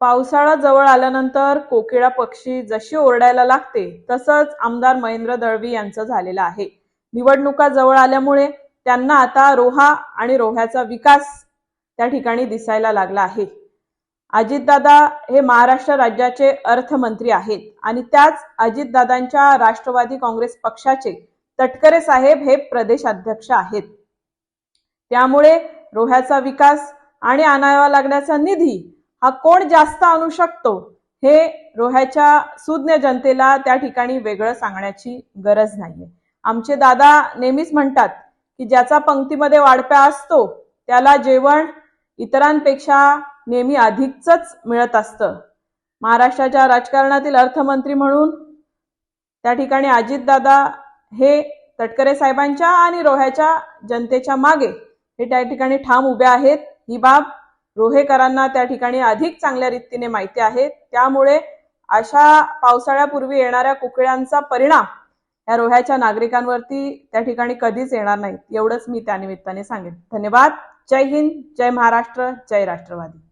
पावसाळा जवळ आल्यानंतर कोकिळा पक्षी जशी ओरडायला लागते तसंच आमदार महेंद्र दळवी यांचं झालेलं आहे. निवडणुका जवळ आल्यामुळे त्यांना आता रोहा आणि रोह्याचा विकास त्या ठिकाणी दिसायला लागला आहे. अजितदादा हे महाराष्ट्र राज्याचे अर्थमंत्री आहेत आणि त्याच अजितदादांच्या राष्ट्रवादी काँग्रेस पक्षाचे तटकरे साहेब हे प्रदेशाध्यक्ष आहेत. त्यामुळे रोह्याचा विकास आणि आणावा लागण्याचा निधी हा कोण जास्त आणू शकतो हे रोह्याच्या सुज्ञ जनतेला त्या ठिकाणी वेगळं सांगण्याची गरज नाहीये. आमचे दादा नेहमीच म्हणतात की ज्याचा पंक्तीमध्ये वाढप्या असतो त्याला जेवण इतरांपेक्षा नेहमी अधिकच मिळत असतं. महाराष्ट्राच्या राजकारणातील अर्थमंत्री म्हणून त्या ठिकाणी अजितदादा हे तटकरे साहेबांच्या आणि रोह्याच्या जनतेच्या मागे हे त्या ठिकाणी ठाम उभे आहेत. ही बाब रोहेकरांना त्या ठिकाणी अधिक चांगल्या रीतीने माहिती आहे. त्यामुळे अशा पावसाळ्यापूर्वी येणाऱ्या कुकळ्यांचा परिणाम या रोह्याच्या नागरिकांवरती त्या ठिकाणी कधीच येणार नाही एवढंच मी त्या निमित्ताने सांगेन. धन्यवाद. जय हिंद. जय महाराष्ट्र. जय राष्ट्रवादी.